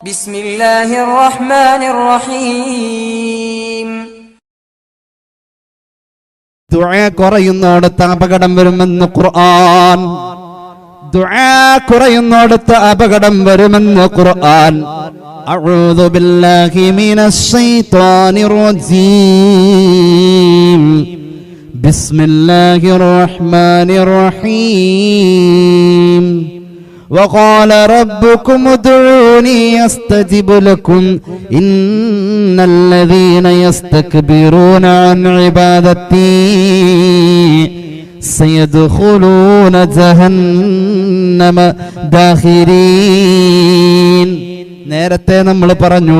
بسم الله الرحمن الرحيم ദുആ കുറയുന്നോടത്ത് അപകടം വരുമെന്ന് ഖുർആൻ ദുആ കുറയുന്നോടത്ത് അപകടം വരുമെന്ന് ഖുർആൻ അഊദു ബില്ലാഹി മിനശ് ശൈത്വാനിർ റജീം ബിസ്മില്ലാഹിർ റഹ്മാനിർ റഹീം وقال ربكم ادعوني أستجب لكم. إن الذين يستكبرون عن عبادتي سيدخلون جهنم داخرين. നേരത്തെ നമ്മൾ പറഞ്ഞു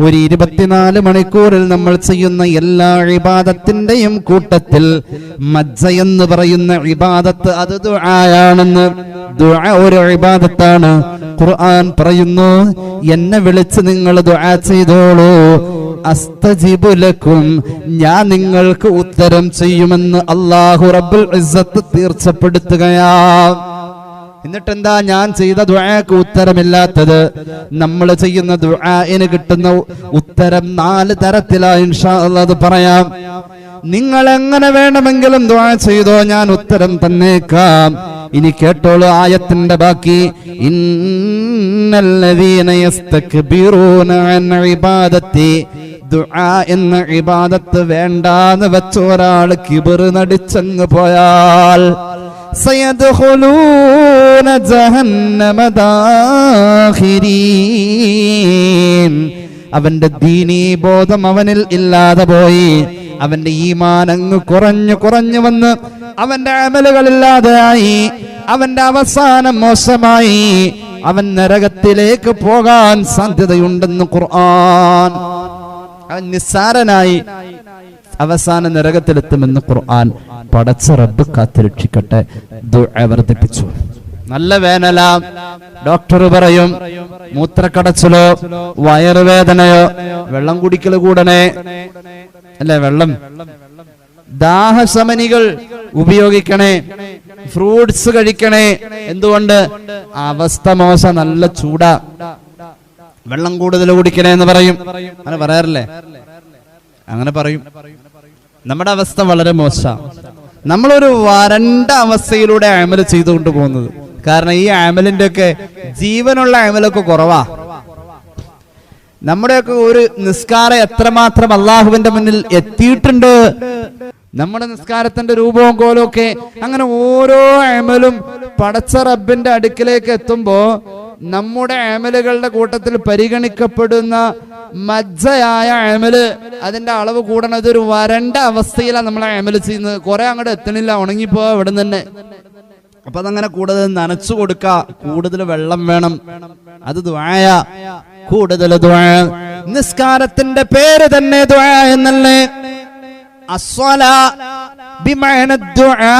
ഒരു ഇരുപത്തിനാല് മണിക്കൂറിൽ നമ്മൾ ചെയ്യുന്ന എല്ലാ ഇബാദത്തിന്റെയും കൂട്ടത്തിൽ മജ്ജ എന്ന് പറയുന്ന ഇബാദത്ത് അത് ദുആയാണെന്ന്. ദുആ ഒരു ഇബാദത്താണ്. ഖുർആൻ പറയുന്നു എന്നെ വിളിച്ച് നിങ്ങൾ ദുആ ചെയ്തോളൂ. അസ്തജിബുലക്കും ഞാൻ നിങ്ങൾക്ക് ഉത്തരം ചെയ്യുമെന്ന് അള്ളാഹു റബ്ബുൽ ഇസ്സത്ത് തീർച്ചപ്പെടുത്തുകയാ. എന്നിട്ടെന്താ ഞാൻ ചെയ്ത ദുആക്ക് ഉത്തരമില്ലാത്തത്? നമ്മൾ ചെയ്യുന്ന ദുആന് കിട്ടുന്ന ഉത്തരം നാല് തരത്തിലാ ഇൻഷാ അത് പറയാം. നിങ്ങൾ എങ്ങനെ വേണമെങ്കിലും ദുആ ചെയ്തോ ഞാൻ ഉത്തരം തന്നേക്കാം. ഇനി കേട്ടോളൂ ആയത്തിന്റെ ബാക്കി. ഇന്നല്ലദീന യസ്തക്ബിറൂന അൻ ഇബാദത്തി. ദുആ എന്ന ഇബാദത്ത് വേണ്ടാന്ന് വെച്ച ഒരാൾ കിബർ നടിച്ചങ്ങ് പോയാൽ سيدخلون جهنم داخرين അവന്റെ ദീനീ ബോധം അവനിൽ ഇല്ലാതെ പോയി അവന്റെ ഈമാൻ അങ്ങ് കുറഞ്ഞു കുറഞ്ഞു വന്ന് അവന്റെ അമലുകളില്ലാതെയായി അവന്റെ അവസാനം മോശമായി അവൻ നരകത്തിലേക്ക് പോകാൻ സാധ്യതയുണ്ടെന്ന് ഖുർആൻ അവൻ നിസ്സാരനായി അവസാന നരകത്തിലെത്തുമെന്ന് ഖുർആൻ പടച്ച റബ്ബ് കാത്തുരക്ഷിക്കട്ടെ വർദ്ധിപ്പിച്ചു. നല്ല വേനല. ഡോക്ടർ പറയും മൂത്രക്കടച്ചിലോ വയറുവേദനയോ വെള്ളം കുടിക്കൽ കൂടനെ അല്ലേ വെള്ളം. ദാഹശമനികൾ ഉപയോഗിക്കണേ. ഫ്രൂട്ട്സ് കഴിക്കണേ. എന്തുകൊണ്ട്? അവസ്ഥ മോശ നല്ല ചൂടാ. വെള്ളം കൂടുതൽ കുടിക്കണേ എന്ന് പറയും. അങ്ങനെ പറയാറില്ലേ? അങ്ങനെ പറയും. നമ്മുടെ അവസ്ഥ വളരെ മോശമാണ് നമ്മളൊരു വരണ്ട അവസ്ഥയിലൂടെ അമൽ ചെയ്തുകൊണ്ട് പോകുന്നത്. കാരണം ഈ അമലിന്റെ ഒക്കെ ജീവനുള്ള അമലൊക്കെ കുറവാ. നമ്മുടെയൊക്കെ ഒരു നിസ്കാരം എത്രമാത്രം അള്ളാഹുവിന്റെ മുന്നിൽ എത്തിയിട്ടുണ്ട്. നമ്മുടെ നിസ്കാരത്തിന്റെ രൂപവും കോലവും ഒക്കെ അങ്ങനെ ഓരോ അമലും പടച്ച റബ്ബിന്റെ അടുക്കിലേക്ക് എത്തുമ്പോ നമ്മുടെ അമലുകളുടെ കൂട്ടത്തിൽ പരിഗണിക്കപ്പെടുന്ന മജ്ജയായ അമൽ. അതിന്റെ അളവ് കൂടണത് ഒരു വരണ്ട അവസ്ഥയിലാണ് നമ്മൾ അമൽ ചെയ്യുന്നത്. കുറെ അങ്ങോട്ട് എത്തണില്ല. ഉണങ്ങിപ്പോ ഇവിടെ തന്നെ. അപ്പൊ അതങ്ങനെ കൂടുതൽ നനച്ചു കൊടുക്ക. കൂടുതൽ വെള്ളം വേണം. അത് ദ്വായ കൂടുതൽ ദ്വായ നിസ്കാരത്തിന്റെ പേര് തന്നെ ദ്വായ എന്നല്ലേ? അസ്വല. ബിമഅന ദുആ.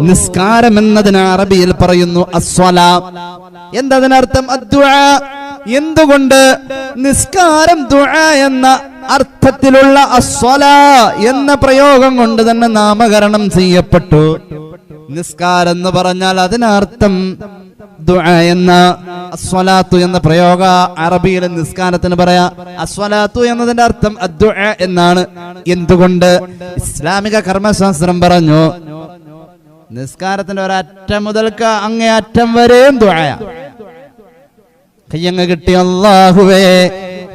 നിസ്കാരം എന്നതിന് അറബിയിൽ പറയുന്നു അസ്വല. എന്തതിനർത്ഥം? എന്തുകൊണ്ട്? നിസ്കാരം എന്ന അർത്ഥത്തിലുള്ള അസ്വല എന്ന പ്രയോഗം കൊണ്ട് തന്നെ നാമകരണം ചെയ്യപ്പെട്ടു. നിസ്കാരം എന്ന് പറഞ്ഞാൽ അതിനർത്ഥം എന്ന അസ്വലാത്തു എന്ന പ്രയോഗ അറബിയിലെ നിസ്കാരത്തിന് പറയാ. അസ്വലാത്തു എന്നതിന്റെ അർത്ഥം അദ്ദുആ എന്നാണ്. എന്തുകൊണ്ട്? ഇസ്ലാമിക കർമ്മശാസ്ത്രം പറഞ്ഞു നിസ്കാരത്തിന്റെ ഒരറ്റം മുതൽക്ക് അങ്ങേ അറ്റം വരെയും ദുആയ കയ്യങ്ങ് കിട്ടിയ അള്ളാഹുവേ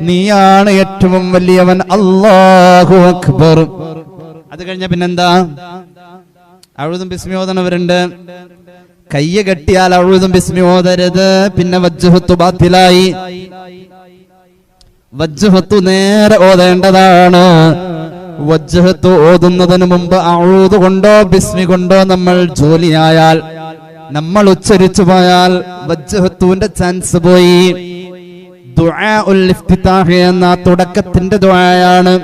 നീയാണ് ഏറ്റവും വലിയവൻ അള്ളാഹു അക്ബർ. അത് കഴിഞ്ഞ പിന്നെന്താ? അഴുതും ബിസ്മിയോദനവരുണ്ട് കയ്യ കെട്ടിയാൽ അഴുതും ബിസ്മി ഓതരുത്. പിന്നെ വജ്ജുഹത്തു ബാത്തിലായി. വജ്ജുഹത്തു നേരെ ഓതേണ്ടതാണ്. വജ്ജുഹത്തു ഓതുന്നതിന് മുമ്പ് അഴുതു കൊണ്ടോ ബിസ്മി കൊണ്ടോ നമ്മൾ ജോലിയായാൽ നമ്മൾ ഉച്ചരിച്ചു പോയാൽ വജ്ജഹത്തുവിന്റെ ചാൻസ് പോയി. എന്ന തുടക്കത്തിന്റെ ദുആയാണ്.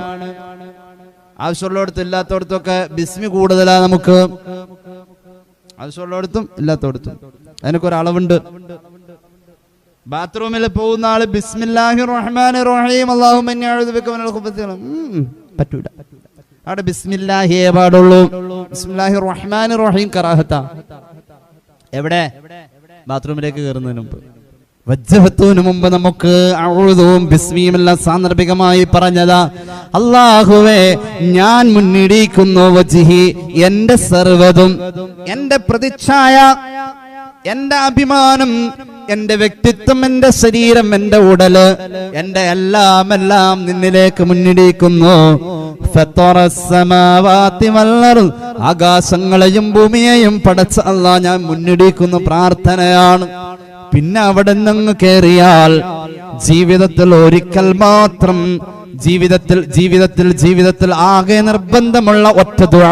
ആവശ്യമുള്ളിടത്തും ഇല്ലാത്തടത്തൊക്കെ ബിസ്മി കൂടുതലാ നമുക്ക്. ആവശ്യമുള്ളിടത്തും ഇല്ലാത്തടത്തും. അതിനൊക്കെ ഒരു അളവുണ്ട്. ബാത്റൂമിൽ പോകുന്ന ആൾ ബിസ്മില്ലാഹി റഹ്മാൻ റഹീം. വൽ- പറ്റൂല. അവിടെ ബിസ്മില്ലാഹിയേ പാടുള്ളൂ ബിസ്മില്ലാഹി റഹ്മാൻ റഹീം കറാഹത്ത. എവിടെ? ബാത്റൂമിലേക്ക് കയറുന്നതിന് മുമ്പ്. വജ്ജഹത്തുവിന് മുമ്പ് നമുക്ക് അഴുതവും ബിസ്മിയുമെല്ലാം സാന്ദർഭികമായി പറഞ്ഞത്. അള്ളാഹുവേ ഞാൻ മുന്നിടിക്കുന്നു വജിഹി എന്റെ സർവതും എന്റെ പ്രതിച്ഛായ എന്റെ അഭിമാനം എന്റെ വ്യക്തിത്വം എന്റെ ശരീരം എന്റെ ഉടൽ എന്റെ എല്ലാം എല്ലാം നിന്നിലേക്ക് മുന്നിടിക്കുന്നു. ആകാശങ്ങളെയും ഭൂമിയെയും പടച്ച അല്ല ഞാൻ മുന്നിടിക്കുന്നു പ്രാർത്ഥനയാണ്. പിന്നെ അവിടെ നിന്ന് കയറിയാൽ ജീവിതത്തിൽ ഒരിക്കൽ മാത്രം ജീവിതത്തിൽ ജീവിതത്തിൽ ജീവിതത്തിൽ ആകെ നിർബന്ധമുള്ള ഒറ്റ ദ്വാ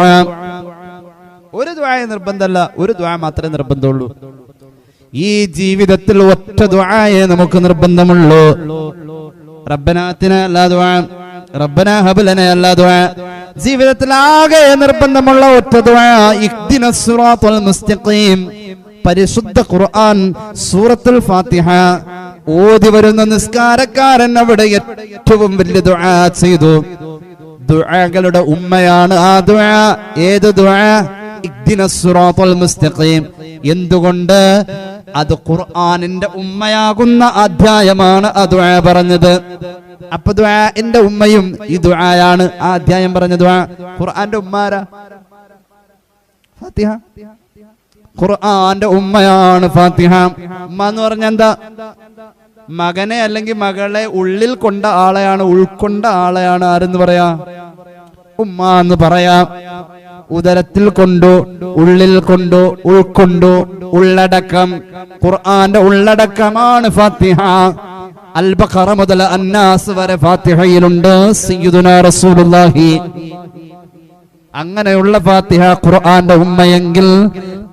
ഒരു ദ്വായ നിർബന്ധമല്ല ഒരു ദ്വാ മാത്രമേ നിർബന്ധമുള്ളൂ. ഈ ജീവിതത്തിൽ ഒറ്റ ദ്വായെ നമുക്ക് നിർബന്ധമുള്ളൂ. റബ്ബനാത്തിന് അല്ലാ ദ്വാ റബ്ബന ഹബലന അല്ലാ ദ്വാ ജീവിതത്തിൽ ആകെ നിർബന്ധമുള്ള ഒറ്റ ദ്വാ ഇഹ്ദിന സിറാത്തുൽ മുസ്തഖീം. പരിശുദ്ധ ഖുർആൻ സൂറത്തുൽ ഫാത്തിഹ. ഓതി വരുന്ന നിസ്കാരക്കാരൻ അവിടെ ഏറ്റവും വലിയ ദുആ ചെയ്തു. ദുആകളുടെ ഉമ്മയാണ് ആ ദുആ. ഏത് ദുആ? എന്തുകൊണ്ട്? അത് ഖുർആനിന്റെ ഉമ്മയാകുന്ന അധ്യായമാണ് ആ ദുആ പറഞ്ഞത്. അപ്പൊ ദുആ എന്റെ ഉമ്മയും ഈ ദുആയാണ് ആ അധ്യായം പറഞ്ഞ ദുആ. ഖുർആന്റെ ഉമ്മാരാ ഫാത്തിഹ. ഖുർആന്റെ ഉമ്മയാണ് ഫാത്തിഹ. ഉമ്മ എന്ന് പറഞ്ഞ എന്താ? മകനെ അല്ലെങ്കിൽ മകളെ ഉള്ളിൽ കൊണ്ട ആളെയാണ് ഉൾക്കൊണ്ട ആളെയാണ് ആരെന്ന് പറയാ? ഉമ്മ എന്ന് പറയാ. ഉദരത്തിൽ കൊണ്ടു ഉള്ളിൽ കൊണ്ടു ഉൾക്കൊണ്ടു ഉള്ളടക്കം. ഖുർആന്റെ ഉള്ളടക്കമാണ് ഫാത്തിഹ. അൽബഖറ മുതൽ അന്നാസ് വരെ ഫാത്തിഹയിലുണ്ട്. സയ്യിദുനാ റസൂലുള്ളാഹി. അങ്ങനെയുള്ള ഫാത്തിഹ ഖുർആന്റെ ഉമ്മയെങ്കിൽ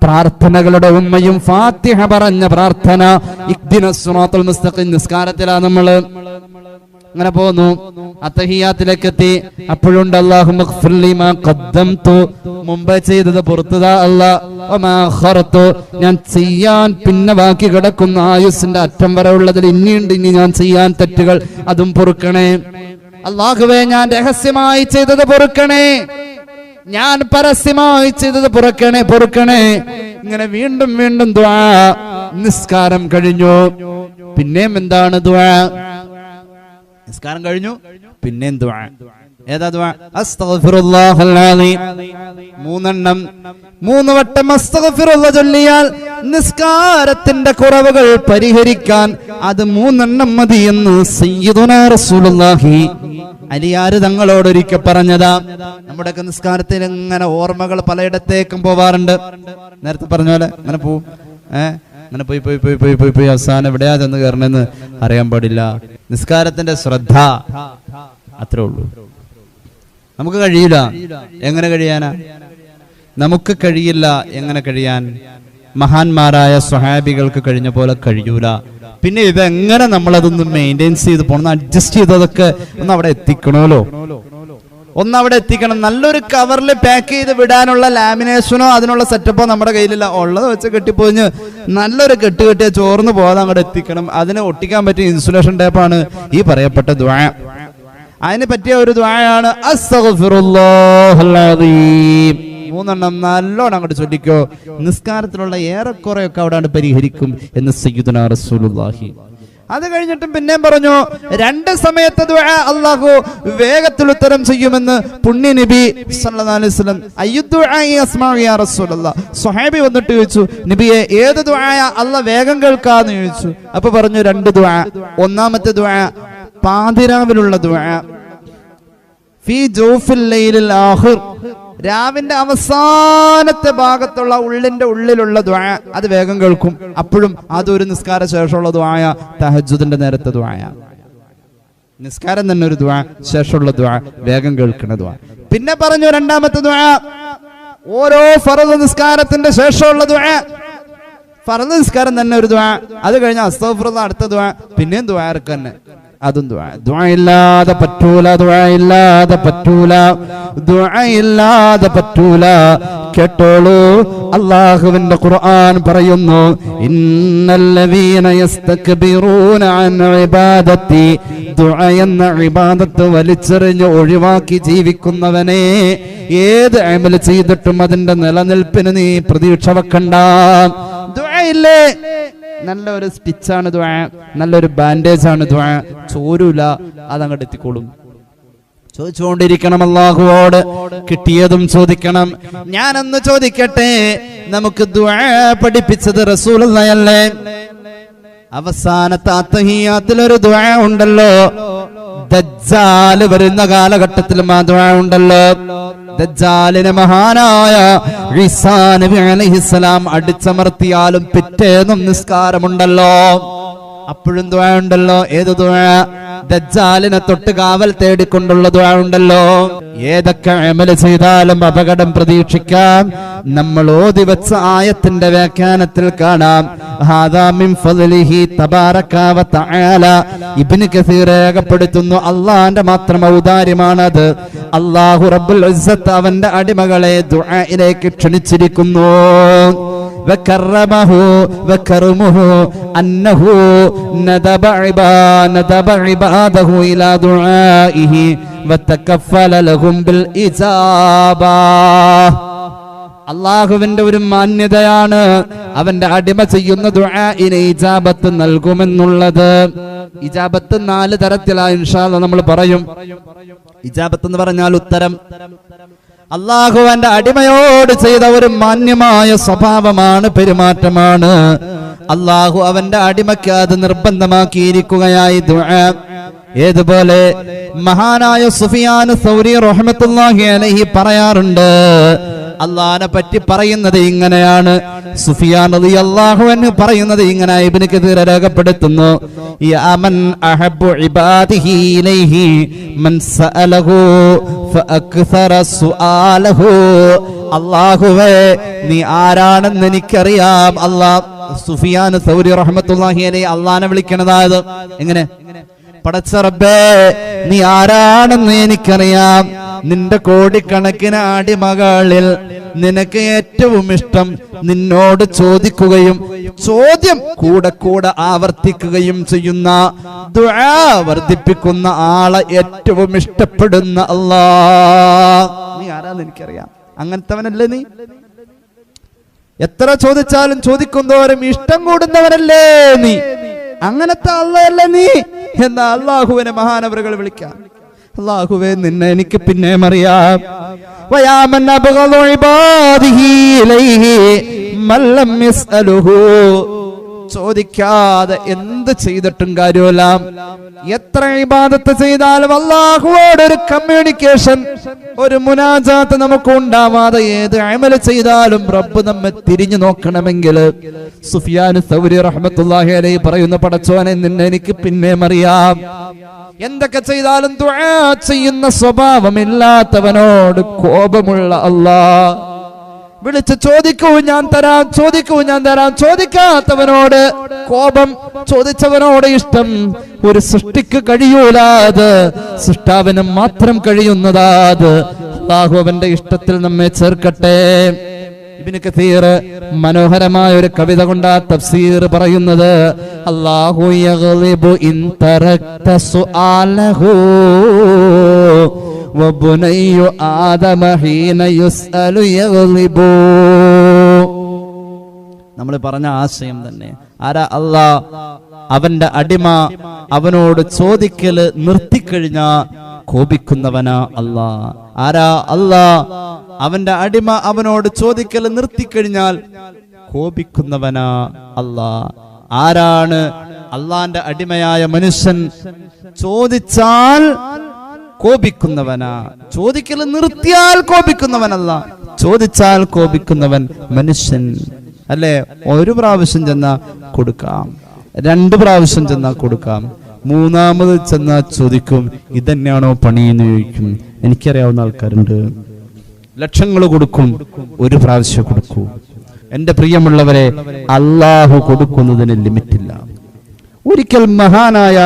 പ്രാർത്ഥനകളുടെ ഉമ്മയും ഫാത്തിഹ പറഞ്ഞ പ്രാർത്ഥന നിസ്കാരത്തിലാ നമ്മൾ. അങ്ങനെ പോന്നു. അത്തഹിയാത്തിലേക്ക് എത്തി അപ്പോഴുണ്ട് അള്ളാഹു മുമ്പ് ചെയ്തത് പുറത്തുതാ ഖറത്തു ഞാൻ ചെയ്യാൻ പിന്നെ ബാക്കി കിടക്കുന്ന ആയുസിന്റെ അറ്റം വരെ ഉള്ളതിൽ ഇനിയുണ്ട് ഇനി ഞാൻ ചെയ്യാൻ തെറ്റുകൾ. അതും പൊറുക്കണേ. അള്ളാഹുവേ ഞാൻ രഹസ്യമായി ചെയ്തത് പൊറുക്കണേ. ഞാൻ പരസ്യമായി ചെയ്തത് പുറക്കണേ പൊറുക്കണേ. ഇങ്ങനെ വീണ്ടും വീണ്ടും ദ്വാ നിസ്കാരം കഴിഞ്ഞു. പിന്നെയും എന്താണ് ദ്വാ നിസ്കാരം കഴിഞ്ഞു. പിന്നെയും ദ്വാ ഏതാ മൂന്നെണ്ണം. മൂന്ന് വട്ടം ചൊല്ലിയാൽ നിസ്കാരത്തിന്റെ കുറവുകൾ പരിഹരിക്കാൻ അത് മൂന്നെണ്ണം മതി എന്ന് സയ്യിദുനാ റസൂലുള്ളാഹി അലിയാര് തങ്ങളോട് ഒരിക്കൽ പറഞ്ഞതാ. നമ്മുടെയൊക്കെ നിസ്കാരത്തിൽ ഇങ്ങനെ ഓർമ്മകൾ പലയിടത്തേക്കും പോവാറുണ്ട്. നേരത്തെ പറഞ്ഞ പോലെ അങ്ങനെ പോവും ഏ അങ്ങനെ പോയി പോയി പോയി പോയി പോയി പോയി അവസാനം എവിടെയാ ചെന്ന് കയറണമെന്ന് അറിയാൻ പാടില്ല. നിസ്കാരത്തിന്റെ ശ്രദ്ധ അത്രേ ഉള്ളൂ. നമുക്ക് കഴിയില്ല എങ്ങനെ കഴിയാനാ? നമുക്ക് കഴിയില്ല. എങ്ങനെ കഴിയാൻ? മഹാന്മാരായ സ്വഹാബികൾക്ക് കഴിഞ്ഞ പോലെ കഴിയൂല. പിന്നെ ഇതെങ്ങനെ നമ്മളതൊന്ന് മെയിന്റെയിൻസ് ചെയ്ത് പോകണം അഡ്ജസ്റ്റ് ചെയ്തതൊക്കെ ഒന്ന് അവിടെ എത്തിക്കണമല്ലോ. ഒന്ന് അവിടെ എത്തിക്കണം. നല്ലൊരു കവറിൽ പാക്ക് ചെയ്ത് വിടാനുള്ള ലാമിനേഷനോ അതിനുള്ള സെറ്റപ്പോ നമ്മുടെ കയ്യിലില്ല. ഉള്ളത് വെച്ച് കെട്ടിപ്പോഞ്ഞ് നല്ലൊരു കെട്ട് കെട്ടിയ ചോർന്ന് പോകാതെ അങ്ങോട്ട് എത്തിക്കണം. അതിനെ ഒട്ടിക്കാൻ പറ്റിയ ഇൻസുലേഷൻ ടേപ്പാണ് ഈ പറയപ്പെട്ട ദ്വാ അതിന് പറ്റിയ ഒരു ദ്വായാണ് അസ്തഗ്ഫിറുല്ലാഹൽ മൂന്നെണ്ണം നല്ലോണം അങ്ങോട്ട് ചൊല്ലിക്കോ. നിസ്കാരത്തിലുള്ള ഏറെക്കുറെ ഒക്കെ അവിടെ പരിഹരിക്കും എന്ന് സയ്യിദുനാ റസൂലുള്ളാഹി. അത് കഴിഞ്ഞിട്ടും പിന്നെയും പറഞ്ഞു രണ്ട് സമയത്ത് അള്ളാഹു വേഗത്തിൽ ഉത്തരം ചെയ്യുമെന്ന് പുണ്യ നബി റസൂലല്ലാഹ് സ്വഹാബി വന്നിട്ട് ചോദിച്ചു നബിയെ ഏത് ദ്വായ അല്ല വേഗം കേൾക്കാന്ന് ചോദിച്ചു. അപ്പൊ പറഞ്ഞു രണ്ട് ദ്വായ ഒന്നാമത്തെ ദ്വായ പാതിരാവിലുള്ള ദ്വായ ആഖിർ രാവിന്റെ അവസാനത്തെ ഭാഗത്തുള്ള ഉള്ളിന്റെ ഉള്ളിലുള്ള ദ്വായ അത് വേഗം കേൾക്കും. അപ്പോഴും അതൊരു നിസ്കാര ശേഷമുള്ള ദ്വായ തഹജുദിന്റെ നേരത്തെ ദ്വായ. നിസ്കാരം തന്നെ ഒരു ദ്വാ ശേഷമുള്ള ദ്വാ വേഗം കേൾക്കുന്ന ദ്വാ. പിന്നെ പറഞ്ഞു രണ്ടാമത്തെ ദ്വാ ഓരോ ഫറദ് നിസ്കാരത്തിന്റെ ശേഷമുള്ള ദ്വാ. ഫറദ് നിസ്കാരം തന്നെ ഒരു ദ്വാ. അത് കഴിഞ്ഞ അസ്തഫ്രദ അടുത്ത ദ്വാ. പിന്നെയും ദ്വാർക്ക് തന്നെ? അതും ഇല്ലാതെ പറ്റൂല ദ്വാ ഇല്ലാതെ പറ്റൂല ദ്വാ ഇല്ലാതെ പറ്റൂല. കേട്ടോളൂ അള്ളാഹുവിന്റെ ഖുർആൻ പറയുന്നു അൻ ഇബാദത്തി. ദുആ എന്ന ഇബാദത്ത് വലിച്ചെറിഞ്ഞ് ഒഴിവാക്കി ജീവിക്കുന്നവനെ ഏത് അമൽ ചെയ്തിട്ടും അതിന്റെ നിലനിൽപ്പിന് നീ പ്രതീക്ഷ വെക്കണ്ട. ഇല്ലേ നല്ലൊരു സ്റ്റിച്ചാണ് ദ്വാ നല്ലൊരു ബാൻഡേജ് ആണ് ദ്വാ ചോരൂല അതങ്ങോട്ട് എത്തിക്കോളും. ചോദിച്ചുകൊണ്ടിരിക്കണം അള്ളാഹുവോട് കിട്ടിയതും ചോദിക്കണം. ഞാനൊന്ന് ചോദിക്കട്ടെ നമുക്ക് പഠിപ്പിച്ചത് റസൂലല്ലേ അവസാനത്തെ അത്തഹിയാത്തിൽ ഒരു ദ്വാ ഉണ്ടല്ലോ. ദജ്ജാൽ വരുന്ന കാലഘട്ടത്തിൽ മാത്രമുണ്ടല്ലോ. ദജ്ജാലിന് മഹാനായ നബി അലൈഹിസ്സലാം അടിച്ചമർത്തിയാലും പിറ്റേന്നും നിസ്കാരമുണ്ടല്ലോ. അപ്പോഴും ദ്വാ ഉണ്ടല്ലോ. ഏത് ദ്വാ ദജ്ജാലിനെ തൊട്ട് കാവൽ തേടിക്കൊണ്ടുള്ള ദുആ ഉണ്ടല്ലോ ഏതൊക്കെ അമൽ ചെയ്താലും അപകടം പ്രതീക്ഷിക്കാം. നമ്മൾ ഓതി വെച്ച ആയത്തിന്റെ വ്യാഖ്യാനത്തിൽ കാണാം. ഇബ്നു കസീർ രേഖപ്പെടുത്തുന്നു അള്ളാന്റെ മാത്രം ഔദാര്യമാണത്. അല്ലാഹു റബ്ബുൽ അവന്റെ അടിമകളെ ദുആയിലേക്ക് ക്ഷണിച്ചിരിക്കുന്നു. وكرمه وكرمه أنه ندب عباد ندب عباده إلى دعائه وتكفل لهم بالإجابة അള്ളാഹുവിന്റെ ഒരു മാന്യതയാണ് അവന്റെ അടിമ ചെയ്യുന്ന ദുആഇന് ഇജാബത്ത് നൽകുമെന്നുള്ളത് ഇജാബത്ത് നാല് തരത്തിലായി ഇൻഷാല്ല നമ്മൾ പറയും ഇജാബത്ത് എന്ന് പറഞ്ഞാൽ ഉത്തരം അള്ളാഹു എന്റെ അടിമയോട് ചെയ്ത ഒരു മാന്യമായ സ്വഭാവമാണ് പെരുമാറ്റമാണ്. അള്ളാഹു അവന്റെ അടിമയ്ക്ക് അത് നിർബന്ധമാക്കിയിരിക്കുകയായി. ദുആ ഏതുപോലെ മഹാനായ സുഫിയാൻ സൗരി റഹ്മത്തുള്ളാഹി അലൈഹി പറയാറുണ്ട് അള്ളഹാനെ പറ്റി പറയുന്നത് ഇങ്ങനെയാണ്. സുഫിയാൻ റളിയല്ലാഹു അൻഹു പറയുന്നത് ഇങ്ങനെ ഇബ്നു കതീർ രേഖപ്പെടുത്തുന്നു യഅമൻ മൻ അഹബ്ബു ഇബാദിഹി ഇലൈഹി മൻ സഅലഹു ഫഅക്സറ സുആലഹു. അല്ലാഹുവേ നീ ആരാണെന്ന് എനിക്കറിയാം. അല്ലാഹ് സുഫിയാൻ സൗരി റഹ്മത്തുള്ളാഹി അലൈഹി അള്ളാഹിനെ വിളിക്കണതായത് എങ്ങനെ? പടച്ച റബ്ബേ നീ ആരാണെന്ന് എനിക്കറിയാം. നിന്റെ കോടിക്കണക്കിന് അടിമകളിൽ നിനക്ക് ഏറ്റവും ഇഷ്ടം നിന്നോട് ചോദിക്കുകയും ചോദ്യം കൂടെ കൂടെ ആവർത്തിക്കുകയും ചെയ്യുന്ന വർദ്ധിപ്പിക്കുന്ന ആളെ ഏറ്റവും ഇഷ്ടപ്പെടുന്ന അല്ലാ നീ ആരാന്ന് എനിക്കറിയാം. അങ്ങനത്തവനല്ലേ നീ? എത്ര ചോദിച്ചാലും ചോദിക്കുന്നവരും ഇഷ്ടം കൂടുന്നവനല്ലേ നീ? അങ്ങനത്തെ അള്ളയല്ല നീ? എന്ന അള്ളാഹുവിനെ മഹാനവറുകൾ വിളിക്കാം. അള്ളാഹുവെ നിന്നെ എനിക്ക് പിന്നെയും അറിയാം വയാമൻ ചോദിക്കാതെ എന്ത് ചെയ്തിട്ടും കാര്യമല്ല. എത്ര ഇബാദത്ത് ചെയ്താലും അള്ളാഹുവോട് ഒരു കമ്മ്യൂണിക്കേഷൻ ഒരു മുനാജാത്ത് നമുക്ക് ഉണ്ടാവാതെ ഏത് അമല ചെയ്താലും റബ്ബ് നമ്മെ തിരിഞ്ഞു നോക്കണമെങ്കിൽ. സുഫിയാൻ സൗരി റഹ്മത്തുല്ലാഹി അലൈ പറയുന്ന പടച്ചോനെ നിന്നെ എനിക്ക് പിന്നെ അറിയാം. എന്തൊക്കെ ചെയ്താലും ചെയ്യുന്ന സ്വഭാവമില്ലാത്തവനോട് കോപമുള്ള അല്ലാഹ്. വിളിച്ച് ചോദിക്കൂ ഞാൻ തരാം ചോദിക്കൂ ഞാൻ തരാം. ചോദിക്കാത്തവനോട് കോപം ചോദിച്ചവനോട് ഇഷ്ടം. ഒരു സൃഷ്ടിക്ക് കഴിയൂലാത് സൃഷ്ടാവിന് മാത്രം കഴിയുന്നതാത്. അള്ളാഹു അവന്റെ ഇഷ്ടത്തിൽ നമ്മെ ചേർക്കട്ടെ. കസീർ മനോഹരമായ ഒരു കവിത കൊണ്ടാ തഫ്സീർ പറയുന്നത് യഗ്ലിബു ഇൻ തറക്ത സുആലഹു وبني آدم حين يسأل يغلب നമ്മൾ പറഞ്ഞ ആശയം തന്നെ ആരാ അല്ലാ അവന്റെ അടിമ അവനോട് ചോദിക്കല് നിർത്തിക്കഴിഞ്ഞ കോപിക്കുന്നവനാ അല്ലാ ആരാ അല്ലാ അവന്റെ അടിമ അവനോട് ചോദിക്കല് നിർത്തിക്കഴിഞ്ഞാൽ കോപിക്കുന്നവനാ അല്ലാ ആരാണ് അള്ളാന്റെ അടിമയായ മനുഷ്യൻ ചോദിച്ചാൽ കോപിക്കുന്നവനാ. ചോദിക്കൽ നിർത്തിയാൽ കോപിക്കുന്നവനല്ല. ചോദിച്ചാൽ കോപിക്കുന്നവൻ മനുഷ്യൻ. അല്ലെ? ഒരു പ്രാവശ്യം ചെന്നാ കൊടുക്കാം. രണ്ട് പ്രാവശ്യം ചെന്നാ കൊടുക്കാം. മൂന്നാമത് ചെന്നാ ചോദിക്കും ഇതന്നെയാണോ പണി എന്ന് ചോദിക്കും. എനിക്കറിയാവുന്ന ആൾക്കാരുണ്ട്. ലക്ഷങ്ങൾ കൊടുക്കും ഒരു പ്രാവശ്യം കൊടുക്കൂ. എന്റെ പ്രിയമുള്ളവരെ അള്ളാഹു കൊടുക്കുന്നതിന് ലിമിറ്റില്ല. ഒരിക്കൽ മഹാനായ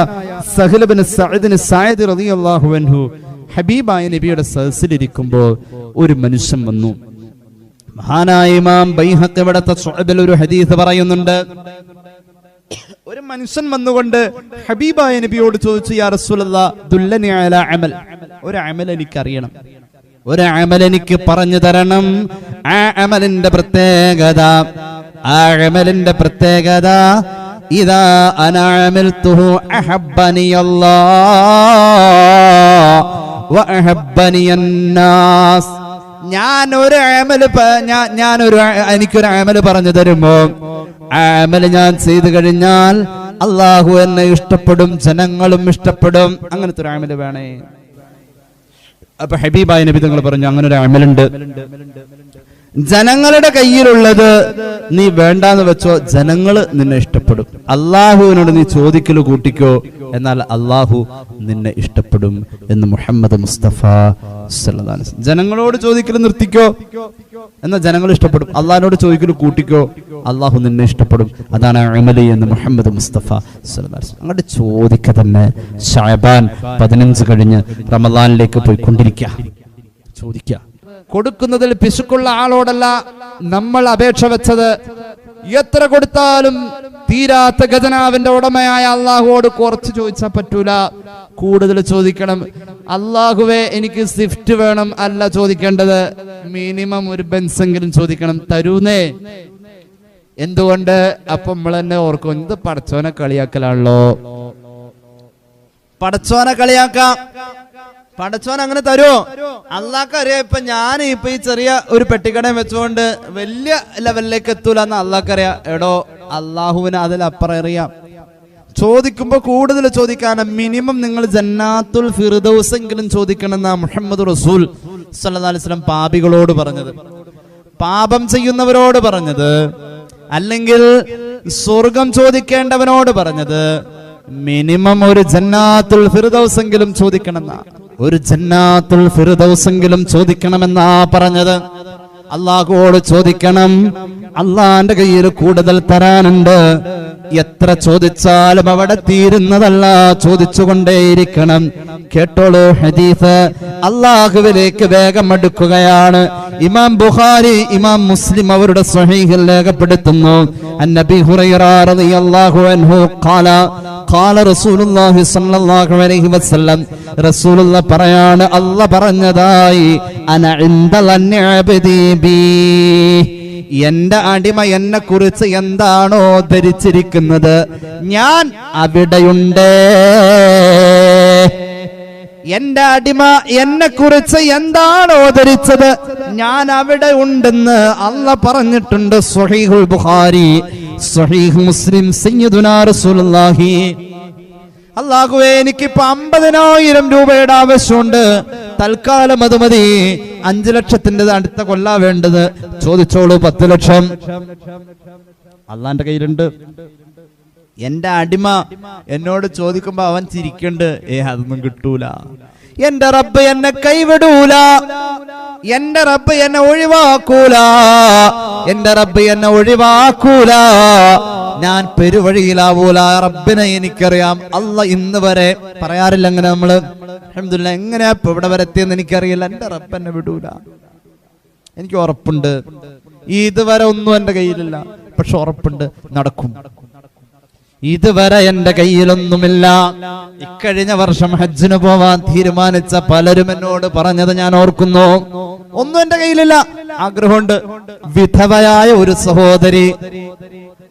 സഹലബിന് സഹദിന് സായദ് റളിയല്ലാഹു അൻഹു ഹബീബായ നബിയുടെ സദസ്സിലിരിക്കുമ്പോൾ ഒരു മനുഷ്യൻ വന്നു. മഹാനായ ഇമാം ബൈഹത്ത് ഇവിടത്തെ ഒരു ഹദീസ് പറയുന്നുണ്ട്. ഒരു മനുഷ്യൻ വന്നുകൊണ്ട് ഹബീബായ നബിയോട് ചോദിച്ചു യാ റസൂലുള്ള ദുല്ലനി അലാ അമൽ. ഒരു അമൽ എനിക്ക് അറിയണം ഒരു അമൽ എനിക്ക് പറഞ്ഞു തരണം. ആ അമലിന്റെ പ്രത്യേകത ആ അമലിന്റെ പ്രത്യേകത ഇതാ ഞാൻ ഒരു അമൽ ഞാൻ അ- എനിക്കൊരു അമൽ പറഞ്ഞു തരുമ്പോ അമൽ ഞാൻ ചെയ്തു കഴിഞ്ഞാൽ അള്ളാഹു എന്നെ ഇഷ്ടപ്പെടും ജനങ്ങളും ഇഷ്ടപ്പെടും. അങ്ങനത്തെ ഒരു അമൽ വേണേ. അപ്പൊ ഹബീബായ നബി തങ്ങൾ പറഞ്ഞു അങ്ങനെ ഒരു അമലുണ്ട്. ജനങ്ങളുടെ കയ്യിലുള്ളത് നീ വേണ്ടാന്ന് വെച്ചോ ജനങ്ങൾ നിന്നെ ഇഷ്ടപ്പെടും. അള്ളാഹുവിനോട് നീ ചോദിക്കൽ കൂട്ടിക്കോ എന്നാൽ അള്ളാഹു നിന്നെ ഇഷ്ടപ്പെടും എന്ന് മുഹമ്മദ് മുസ്തഫ. ജനങ്ങളോട് ചോദിക്കൽ നിർത്തിക്കോ എന്നാൽ ജനങ്ങൾ ഇഷ്ടപ്പെടും. അള്ളാഹിനോട് ചോദിക്കൽ കൂട്ടിക്കോ അള്ളാഹു നിന്നെ ഇഷ്ടപ്പെടും. അതാണ് അമലി എന്ന് മുഹമ്മദ് മുസ്തഫ. അങ്ങോട്ട് ചോദിക്ക തന്നെ. ഷാബാൻ പതിനഞ്ച് കഴിഞ്ഞ് റമദാനിലേക്ക് പോയിക്കൊണ്ടിരിക്കുക ചോദിക്കുക കൊടുക്കുന്നതിൽ പിശുക്കുള്ള ആളോടല്ല നമ്മൾ അപേക്ഷ വെച്ചത്. എത്ര കൊടുത്താലും തീരാത്ത ഖജനാവിന്റെ ഉടമയായ അള്ളാഹുവോട് കുറച്ച് ചോദിച്ചാൽ പറ്റൂല. കൂടുതൽ ചോദിക്കണം. അള്ളാഹുവെ എനിക്ക് സ്വിഫ്റ്റ് വേണം അല്ല ചോദിക്കേണ്ടത്. മിനിമം ഒരു ബെൻസെങ്കിലും ചോദിക്കണം. തരൂന്നേ. എന്തുകൊണ്ട്? അപ്പൊ നമ്മൾ തന്നെ ഓർക്കും ഇത് പടച്ചോനെ കളിയാക്കലാണല്ലോ? പടച്ചോനെ കളിയാക്കാം. പടച്ചോൻ അങ്ങനെ തരുമോ? അള്ളാഹ്ക്ക് അറിയാം ഇപ്പൊ ഞാൻ ഇപ്പൊ ഈ ചെറിയ ഒരു പെട്ടിക്കടയും വെച്ചുകൊണ്ട് വലിയ ലെവലിലേക്ക് എത്തൂല എന്ന് അള്ളാഹ്ക്ക് അറിയാം എടോ അള്ളാഹുവിന് അതിലപ്പുറം അറിയാം. ചോദിക്കുമ്പോ കൂടുതൽ ചോദിക്കാണ് മിനിമം നിങ്ങൾ ജന്നാത്തുൽ ഫിർദൗസ് എങ്കിലും ചോദിക്കണം എന്നാ മുഹമ്മദ് റസൂൽ സല്ലാസ്ലം പാപികളോട് പറഞ്ഞത്. പാപം ചെയ്യുന്നവരോട് പറഞ്ഞത്. അല്ലെങ്കിൽ സ്വർഗം ചോദിക്കേണ്ടവനോട് പറഞ്ഞത്. മിനിമം ഒരു ജന്നാത്തുൽ ഫിറുദൗസെങ്കിലും ചോദിക്കണമെന്നാ. ഒരു ജന്നാത്തുൽ ഫിറുദൗസെങ്കിലും ചോദിക്കണമെന്നാ പറഞ്ഞത്. അള്ളാഹുവോട് ചോദിക്കണം. അള്ളാന്റെ കയ്യിൽ കൂടുതൽ തരാനുണ്ട്. എത്ര ചോദിച്ചാലും അവിടെ തീരുന്നതല്ല. ചോദിച്ചുകൊണ്ടേയിരിക്കണം. കേട്ടോളൂ ഹദീഫ് അള്ളാഹുവിലേക്ക് വേഗം അടുക്കുകയാണ്. ഇമാം ബുഖാരി ഇമാം മുസ്ലിം അവരുടെ സ്വഹീഹിൽ രേഖപ്പെടുത്തുന്നു. ഹുറൈറ റളിയല്ലാഹു അൻഹു ഖാല ഖാല റസൂലുള്ളാഹി സ്വല്ലല്ലാഹു അലൈഹി വസല്ലം. റസൂലുള്ള പറയാണ് അല്ല പറഞ്ഞതായി അന എന്റെ അടിമ എന്നെ കുറിച്ച് എന്താണോ ധരിച്ചിരിക്കുന്നത്? ഞാൻ അവിടെയുണ്ട്. എന്റെ അടിമ എന്നെ കുറിച്ച് എന്താണോ ധരിച്ചത്? ഞാൻ അവിടെ ഉണ്ടെന്ന് അല്ല പറഞ്ഞിട്ടുണ്ട് സ്വഹീഹുൽ ബുഹാരി സ്വഹീഹ് മുസ്ലിം സയ്യിദുനാ റസൂലുള്ളാഹി. അള്ളാഹുവേ എനിക്കിപ്പോ അമ്പതിനായിരം രൂപയുടെ ആവശ്യമുണ്ട്. തൽക്കാലം അത് മതി. അഞ്ചു ലക്ഷത്തിന്റെ അടുത്ത കൊല്ലാ വേണ്ടത്. ചോദിച്ചോളൂ പത്ത് ലക്ഷം. അള്ളാന്റെ കയ്യിലുണ്ട്. എന്റെ അടിമ എന്നോട് ചോദിക്കുമ്പോ അവൻ ചിരിക്കണ്ട്. ഏ അതൊന്നും കിട്ടൂല. എന്റെ റബ്ബ് എന്നെ കൈവിടൂല. എന്റെ റബ്ബ് എന്നെ ഒഴിവാക്കൂല. എന്റെ റബ്ബ് എന്നെ ഒഴിവാക്കൂല. ഞാൻ പെരുവഴിയിലാവൂല റബ്ബിനെ എനിക്കറിയാം. അല്ല ഇന്ന് വരെ പറയാറില്ല അങ്ങനെ നമ്മൾ. അഹമ്മദില്ല എങ്ങനെയാ ഇപ്പൊ ഇവിടെ വരെ എത്തിയെന്ന് എനിക്കറിയില്ല. എന്റെ റബ്ബ് എന്നെ വിടൂല. എനിക്ക് ഉറപ്പുണ്ട്. ഇതുവരെ ഒന്നും എന്റെ കയ്യിലില്ല. പക്ഷെ ഉറപ്പുണ്ട്. നടക്കും. ഇതുവരെ എന്റെ കയ്യിലൊന്നുമില്ല. ഇക്കഴിഞ്ഞ വർഷം ഹജ്ജിന് പോവാൻ തീരുമാനിച്ച പലരും എന്നോട് പറഞ്ഞത് ഞാൻ ഓർക്കുന്നു. ഒന്നും എന്റെ കയ്യിലില്ല. ആഗ്രഹമുണ്ട്. വിധവയായ ഒരു സഹോദരി.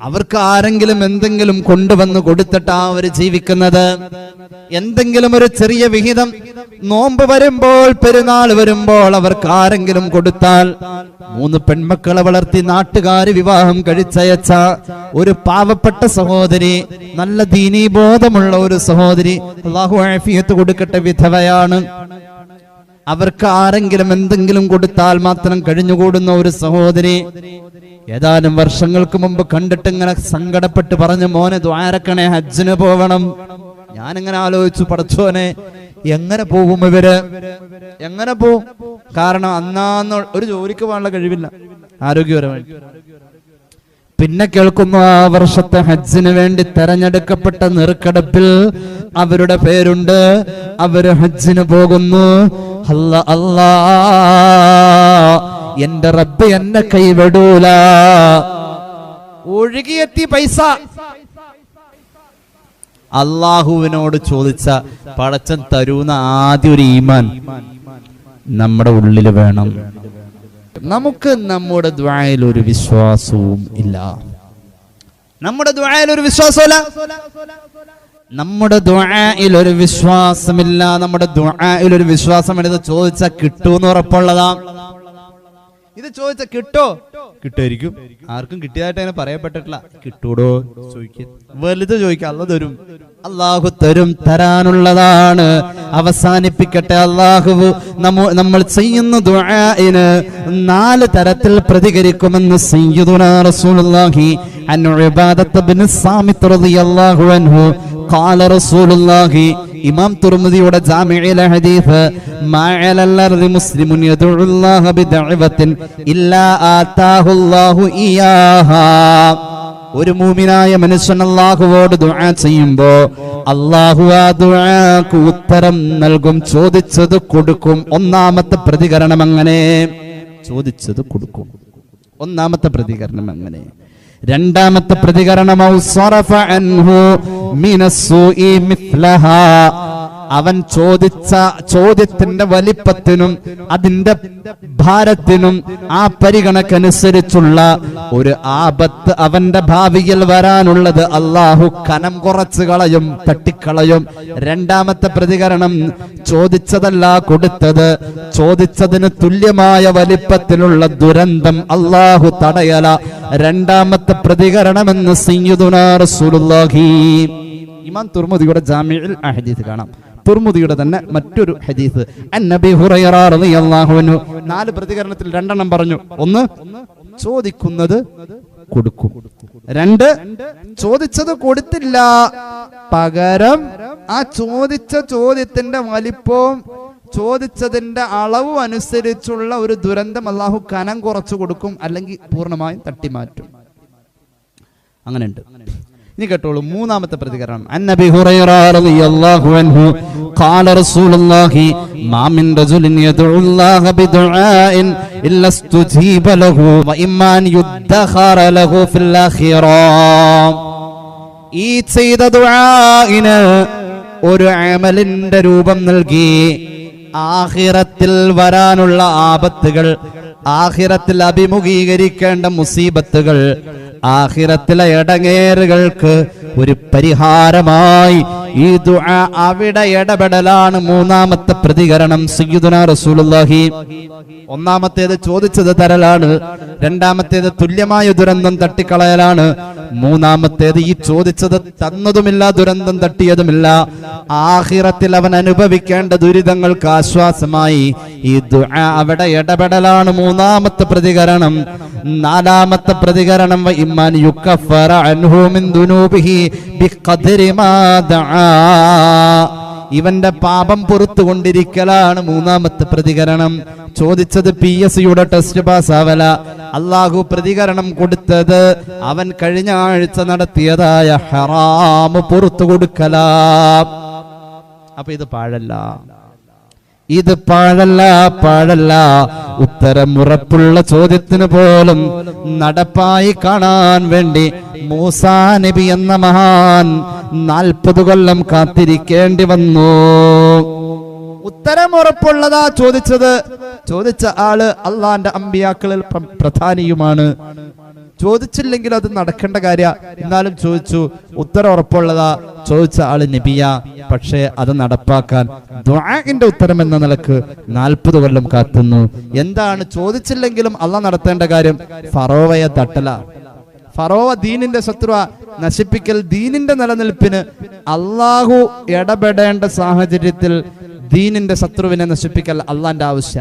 അവർക്ക് ആരെങ്കിലും എന്തെങ്കിലും കൊണ്ടുവന്ന് കൊടുത്തിട്ടാ അവർ ജീവിക്കുന്നത്. എന്തെങ്കിലും ഒരു ചെറിയ വിഹിതം. നോമ്പ് വരുമ്പോൾ പെരുന്നാൾ വരുമ്പോൾ അവർക്ക് ആരെങ്കിലും കൊടുത്താൽ മൂന്ന് പെൺമക്കളെ വളർത്തി നാട്ടുകാർ വിവാഹം കഴിച്ചയച്ച ഒരു പാവപ്പെട്ട സഹോദരി നല്ല ദീനീബോധമുള്ള ഒരു സഹോദരി അള്ളാഹു ആഫിയത്ത് കൊടുക്കട്ടെ വിധവയാണ്. അവർക്ക് ആരെങ്കിലും എന്തെങ്കിലും കൊടുത്താൽ മാത്രം കഴിഞ്ഞുകൂടുന്ന ഒരു സഹോദരി. ഏതാനും വർഷങ്ങൾക്ക് മുമ്പ് കണ്ടിട്ട് ഇങ്ങനെ സങ്കടപ്പെട്ട് പറഞ്ഞു മോനെ ദ്വാരക്കണേ ഹജ്ജിന് പോകണം ഞാനിങ്ങനെ ആലോചിച്ചു പടച്ചോനെ എങ്ങനെ പോകും ഇവർ? എങ്ങനെ പോകും? കാരണം അന്നാന്ന് ഒരു ജോലിക്ക് പോകാനുള്ള കഴിവില്ല. ആരോഗ്യപരമായി പിന്നെ കേൾക്കുന്നു ആ വർഷത്തെ ഹജ്ജിന് വേണ്ടി തെരഞ്ഞെടുക്കപ്പെട്ട നെറുക്കടപ്പിൽ അവരുടെ പേരുണ്ട്. അവർ ഹജ്ജിന് പോകുന്നു. അല്ല അല്ലാ എന്റെ റബ്ബ് എന്നെ കൈവിടൂല. ഒഴുകിയെത്തി പൈസ. അള്ളാഹുവിനോട് ചോദിച്ച പടച്ചൻ തരൂന്ന ആദ്യ ഒരു ഈമാൻ നമ്മുടെ ഉള്ളിൽ വേണം. നമുക്ക് നമ്മുടെ ദ്വായയിൽ ഒരു വിശ്വാസവും ഇല്ല. നമ്മുടെ ദ്വായയിൽ ഒരു വിശ്വാസമല്ല നമ്മുടെ ദ്വായയിൽ ഒരു വിശ്വാസമില്ല. നമ്മുടെ ദ്വായയിൽ ഒരു വിശ്വാസം എടുത്ത് ചോദിച്ചാൽ കിട്ടുമെന്ന് ഉറപ്പുള്ളതാ. ഇത് ചോദിച്ച കിട്ടോ? കിട്ടുമായിരിക്കും ആർക്കും കിട്ടിയതായിട്ട് അങ്ങനെ പറയപ്പെട്ടിട്ടില്ല. കിട്ടൂടോ? ചോദിക്കുക വലുത് ചോദിക്കാം അല്ല തരും. അള്ളാഹു തരും തരാനുള്ളതാണ്. അവസാനിപ്പിക്കട്ടെ അള്ളാഹു നമ്മ നമ്മൾ ചെയ്യുന്ന ദുആഇന് നാല് തരത്തിൽ പ്രതികരിക്കുമെന്ന് സയ്യിദുനാ റസൂലുള്ളാഹി അൻ ഉബാദത്ത് ബിൻ സാമിത്ത് റളിയല്ലാഹു അൻഹു قال رسول الله ഇമാം തുർമുദിയുടെ ജാമിഇലെ ഹദീസ് മഅലൽ അർദി മുസ്ലിമുൻ യദഉ അല്ലാഹ ബിദഅവത്തിൻ ഇല്ലാ ആതാഹു അല്ലാഹു ഇയാഹാ ഒരു മൂമിനായ മനുഷ്യൻ അള്ളാഹുവോട് ദുആ ചെയ്യുമ്പോ അള്ളാഹു ആ ദുആക്ക് ഉത്തരം നൽകും ചോദിച്ചത് കൊടുക്കും ഒന്നാമത്തെ പ്രതികരണം അങ്ങനെ ചോദിച്ചത് കൊടുക്കും ഒന്നാമത്തെ പ്രതികരണം അങ്ങനെ രണ്ടാമത്തെ പ്രതികരണം അവൻ ചോദിച്ച ചോദ്യത്തിന്റെ വലിപ്പത്തിനും അതിന്റെ ഭാരത്തിനും ആ പരിഗണക്കനുസരിച്ചുള്ള ഒരു ആപത്ത് അവന്റെ ഭാവിയിൽ വരാനുള്ളത് അള്ളാഹു കനം കുറച്ച് കളയും തട്ടിക്കളയും. രണ്ടാമത്തെ പ്രതികരണം ചോദിച്ചതല്ല കൊടുത്തത്. ചോദിച്ചതിന് തുല്യമായ വലിപ്പത്തിലുള്ള ദുരന്തം അള്ളാഹു തടയല. രണ്ടാമത്തെ പ്രതികരണമെന്ന് സയ്യിദുനാ റസൂലുള്ളാഹി. ഇമാം തുർമുദിയുടെ ജാമ്യയിൽ അഹദീസ് കാണാം. തുർമുദിയുടെ തന്നെ മറ്റൊരു ഹദീസ്. നാല് പ്രതികരണത്തിൽ രണ്ടെണ്ണം പറഞ്ഞു. ഒന്ന് ചോദിക്കുന്നത് കൊടുക്കും. രണ്ട് ചോദിച്ചത് കൊടുത്തില്ല. പകരം ആ ചോദിച്ച ചോദ്യത്തിന്റെ വലിപ്പവും ചോദിച്ചതിന്റെ അളവ് അനുസരിച്ചുള്ള ഒരു ദുരന്തം അള്ളാഹു കനം കുറച്ചു കൊടുക്കും അല്ലെങ്കിൽ പൂർണമായും തട്ടിമാറ്റും. അങ്ങനെയുണ്ട്. ഇനി കേട്ടോളൂ മൂന്നാമത്തെ പ്രതികരണം. അന്നബി ഹുറൈറ റളിയല്ലാഹു അൻഹു ഖാല റസൂലുള്ളാഹി മാ റജുലിൻ യദ്ഉ അല്ലാഹ ബിദുആഇൻ ഇല്ല സ്തുജീബ ലഹു വ യുദ്ദഖറ ലഹു ഫിൽ ആഖിറ ഈ ഒരു അമലിന്റെ രൂപം നൽകി ആഹിറത്തിൽ വരാനുള്ള ആപത്തുകൾ ആഹിറത്തിൽ അഭിമുഖീകരിക്കേണ്ട മുസീബത്തുകൾ ആഖിറത്തിലെ ഇടങ്ങേറുകൾക്ക് ഒരു പരിഹാരമായി. ഈ ദുആ അവിടെ ഇടപെടലാണ് മൂന്നാമത്തെ പ്രതികരണം സയ്യിദുനാ റസൂലുള്ളാഹി. ഒന്നാമത്തേത് ചോദിച്ചത് തരലാണ് രണ്ടാമത്തേത് തുല്യമായ ദുരന്തം തട്ടിക്കളയലാണ് മൂന്നാമത്തേത് ഈ ചോദിച്ചത് തന്നതുമില്ല ദുരന്തം തട്ടിയതുമില്ല. ആഹിറത്തിൽ അവൻ അനുഭവിക്കേണ്ട ദുരിതങ്ങൾക്ക് ആശ്വാസമായി ഈ ദുആ അവിടെ ഇടപെടലാണ് മൂന്നാമത്തെ പ്രതികരണം. നാലാമത്തെ പ്രതികരണം ഇവന്റെ പാപം പുറത്തു കൊണ്ടിരിക്കലാണ് മൂന്നാമത്തെ പ്രതികരണം. ചോദിച്ചത് പി എസ് സിയുടെ ടെസ്റ്റ് പാസ്സാവല അള്ളാഹു പ്രതികരണം കൊടുത്തത് അവൻ കഴിഞ്ഞ ആഴ്ച നടത്തിയതായ ഹറാമ് പുറത്തു കൊടുക്കലാ. അപ്പൊ ഇത് പാഴല്ല. ഇത് പാഴല്ല പാഴല്ല. ഉത്തരമുറപ്പുള്ള ചോദ്യത്തിന് പോലും നടപ്പായി കാണാൻ വേണ്ടി മൂസാ നബി എന്ന മഹാൻ നാൽപ്പത് കൊല്ലം കാത്തിരിക്കേണ്ടി വന്നു. ഉത്തരമുറപ്പുള്ളതാ ചോദിച്ചത്. ചോദിച്ച ആൾ അള്ളാന്റെ അമ്പിയാക്കളിൽ പ്ര- പ്രധാനിയുമാണ്. ചോദിച്ചില്ലെങ്കിൽ അത് നടക്കേണ്ട കാര്യ. എന്നാലും ചോദിച്ചു ഉത്തരം ഉറപ്പുള്ളതാ. ചോദിച്ച ആൾ നബിയ. പക്ഷേ അത് നടപ്പാക്കാൻ ദ്വാഗിന്റെ ഉത്തരം എന്ന നിലയ്ക്ക് നാൽപ്പത് കൊല്ലം കാത്തുന്നു. എന്താണ് ചോദിച്ചില്ലെങ്കിലും അള്ള നടത്തേണ്ട കാര്യം? ഫറോവയെ തട്ടല. ഫറോവ ദീനിന്റെ ശത്രുവ. നശിപ്പിക്കൽ ദീനിന്റെ നിലനിൽപ്പിന് അള്ളാഹു ഇടപെടേണ്ട സാഹചര്യത്തിൽ ദീനിന്റെ ശത്രുവിനെ നശിപ്പിക്കൽ അള്ളാന്റെ ആവശ്യ.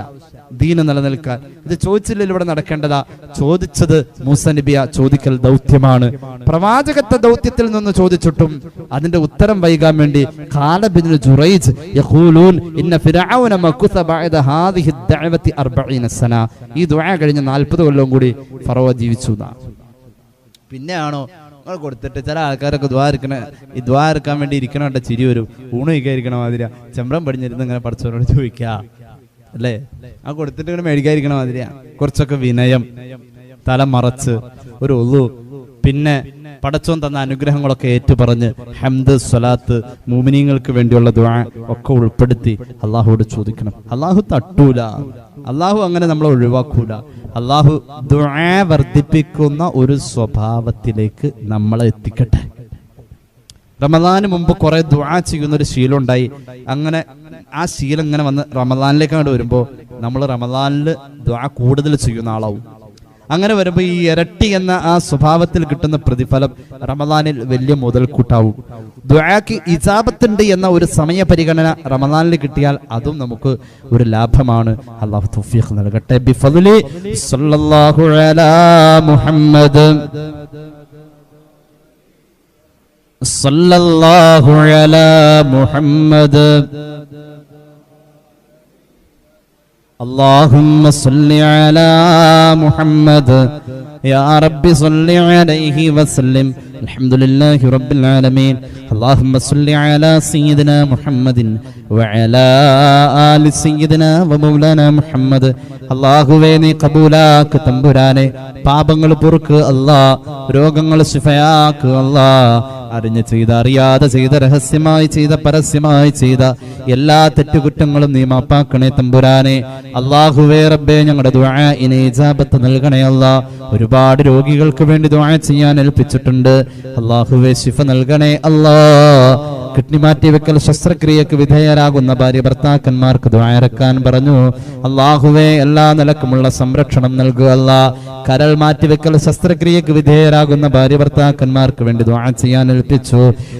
ദീന് നിലനിൽക്കാൻ. ഇത് ചോദിച്ചില്ല ഇവിടെ നടക്കേണ്ടതാ? ചോദിച്ചത് മൂസ നബിയ ചോദിക്കൽ ദൗത്യമാണ്. പ്രവാചകത്വ ദൗത്യത്തിൽ നിന്ന് ചോദിച്ചിട്ടും അതിന്റെ ഉത്തരം വൈകാൻ വേണ്ടി കാലബിന് യഖൂലൂൻ ഇന്ന ബഅദ ഹാദിഹി ദഅവതി 40 സന. ഈ ദുആ കഴിഞ്ഞ 40 കൊല്ലം കൂടി ഫറോ ജീവിച്ചു പിന്നെയാണോ നിങ്ങൾ കൊടുത്തിട്ട് ചില ആൾക്കാരൊക്കെ ദ്വാരക്കണ ഈ ദ്വാരക്കാൻ വേണ്ടി ഇരിക്കണ കണ്ട ചിരി വരും. ഊണ് കഴിക്കാതിരിക്കണ മാതിരിയാ. ചെമ്പ്രം പടിഞ്ഞിരുന്ന് ഇങ്ങനെ പഠിച്ചവരോട് ചോദിക്കാ. അല്ലേ? ആ കൊടുത്തിട്ട് ഇങ്ങനെ മേടിക്കാതിരിക്കണ മാതിരിയാ. കുറച്ചൊക്കെ വിനയം തല മറച്ച് ഒരു ഒതു പിന്നെ പടച്ചോൻ തന്ന അനുഗ്രഹങ്ങളൊക്കെ ഏറ്റുപറഞ്ഞ് ഹംദ് സ്വലാത്ത് മൂമിനീങ്ങൾക്ക് വേണ്ടിയുള്ള ദ്വാ ഒക്കെ ഉൾപ്പെടുത്തി അള്ളാഹുവോട് ചോദിക്കണം. അള്ളാഹു തട്ടൂല. അള്ളാഹു അങ്ങനെ നമ്മളെ ഒഴിവാക്കൂല. അള്ളാഹു ദുആ വർദ്ധിപ്പിക്കുന്ന ഒരു സ്വഭാവത്തിലേക്ക് നമ്മളെ എത്തിക്കട്ടെ. റമദാന് മുമ്പ് കുറെ ദുആ ചെയ്യുന്ന ഒരു ശീലം ഉണ്ടായി. അങ്ങനെ ആ ശീലം ഇങ്ങനെ വന്ന് റമദാനിലേക്ക് അങ്ങോട്ട് വരുമ്പോൾ നമ്മൾ റമദാനിൽ ദുആ കൂടുതൽ ചെയ്യുന്ന ആളാവും. അങ്ങനെ വരുമ്പോൾ ഈ ഇരട്ടി എന്ന ആ സ്വഭാവത്തിൽ കിട്ടുന്ന പ്രതിഫലം റമദാനിൽ വലിയ മുതൽക്കൂട്ടാവും. ദ്വാക്ക് ഇജാബത്തുണ്ട് എന്ന ഒരു സമയ പരിഗണന റമദാനിൽ കിട്ടിയാൽ അതും നമുക്ക് ഒരു ലാഭമാണ്. അള്ളാഹു തൗഫീഖ് നൽകട്ടെ. ബിഫദുലി സല്ലല്ലാഹു അലാ മുഹമ്മദ് സല്ലല്ലാഹു മുഹമ്മദ് اللهم صل على محمد يا رب صل عليه وسلم الحمد لله رب العالمين اللهم صل على سيدنا محمد وعلى آل سيدنا ومولانا محمد അള്ളാഹുവേ നീ കബൂലാക്ക് തമ്പുരാനെ പാപങ്ങൾ പൊറുക്ക് അല്ലാ രോഗങ്ങൾ ശിഫയാക്ക് അല്ലാ അറിഞ്ഞ് ചെയ്ത അറിയാതെ ചെയ്ത രഹസ്യമായി ചെയ്ത പരസ്യമായി ചെയ്ത എല്ലാ തെറ്റുകുറ്റങ്ങളും നീ മാപ്പാക്കണേ തമ്പുരാനെ. അള്ളാഹുവേ റബ്ബേ ഞങ്ങളുടെ ദുആഇനെ ഇജാബത്ത് നൽകണേ അല്ല. ഒരുപാട് രോഗികൾക്ക് വേണ്ടി ദുആ ചെയ്യാൻ ഏൽപ്പിച്ചിട്ടുണ്ട്. അള്ളാഹുവേ ശിഫ നൽകണേ അല്ലാ. കിഡ്നി മാറ്റിവെക്കൽ ശസ്ത്രക്രിയക്ക് വിധേയരാകുന്ന ഭാര്യ ഭർത്താക്കന്മാർക്ക് ദ്വായറക്കാൻ പറഞ്ഞു. അള്ളാഹുവേ എല്ലാ നിലക്കുമുള്ള സംരക്ഷണം നൽകുക അല്ല. കരൾ മാറ്റിവെക്കൽ ശസ്ത്രക്രിയക്ക് വിധേയരാകുന്ന ഭാര്യ ഭർത്താക്കന്മാർക്ക് വേണ്ടി ദ്വാ ചെയ്യാൻ ഏൽപ്പിച്ചു.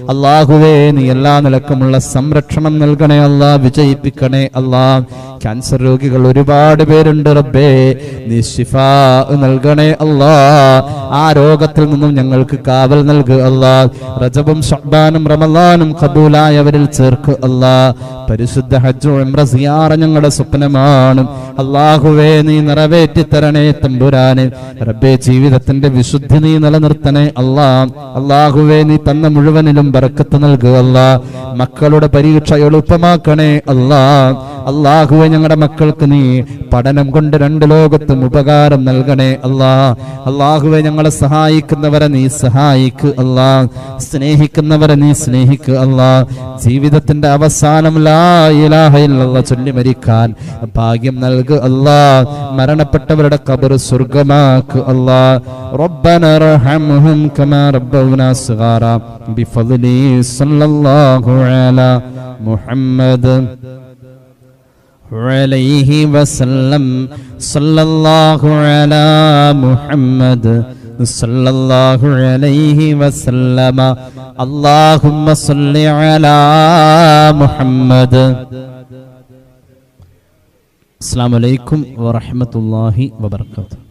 അള്ളാഹുവേ നീ എല്ലാ നിലക്കുമുള്ള സംരക്ഷണം നൽകണേ അല്ല വിജയിപ്പിക്കണേ അല്ലാ. ക്യാൻസർ രോഗികൾ ഒരുപാട് പേരുണ്ട് റബ്ബേ. നീ ശിഫ നൽകണേ അല്ലാ. ആ രോഗത്തിൽ നിന്നും ഞങ്ങൾക്ക് കാവൽ നൽകുക അല്ലാ. റജബും ഷബാനും റമലാനും ഖബൂലായവരിൽ ചേർക്ക് അല്ലാ. പരിശുദ്ധ ഹജ്ജു ഉംറ സിയാറ ഞങ്ങളുടെ സ്വപ്നമാണ്. അള്ളാഹുവേ നീ നിറവേറ്റി തരണേ തമ്പുരാന്. റബ്ബേ ജീവിതത്തിന്റെ വിശുദ്ധി നീ നിലനിർത്തണേ അല്ലാ. അള്ളാഹുവേ നീ തന്ന മുഴുവനിലും ബറക്കത്ത് നൽകുക അല്ലാ. മക്കളുടെ പരീക്ഷ എളുപ്പമാക്കണേ അല്ലാ അള്ളാഹുവെ ഞങ്ങളുടെ മക്കൾക്ക് നീ പഠനം കൊണ്ട് രണ്ട് ലോകത്തും ഉപകാരം നൽകണേ അല്ലാ അള്ളാഹുവെ ഞങ്ങളെ സഹായിക്കുന്നവരെ നീ സഹായിക്ക് അല്ലാ സ്നേഹിക്കുന്നവരെ നീ സ്നേഹിക്ക് അല്ലാ ജീവിതത്തിന്റെ അവസാനം ലാ ഇലാഹ ഇല്ലല്ലാ ചൊല്ലി മരിക്കാൻ ഭാഗ്യം നൽകു അല്ലാ മരണപ്പെട്ടവരുടെ കബർ സ്വർഗമാക്ക് അല്ലാ ربنا ارحمهم كما ربونا صغارا بفضله صلى الله على محمد عليه وسلم صلى الله على محمد صلى الله عليه وسلم اللهم صل على محمد السلام عليكم ورحمة الله وبركاته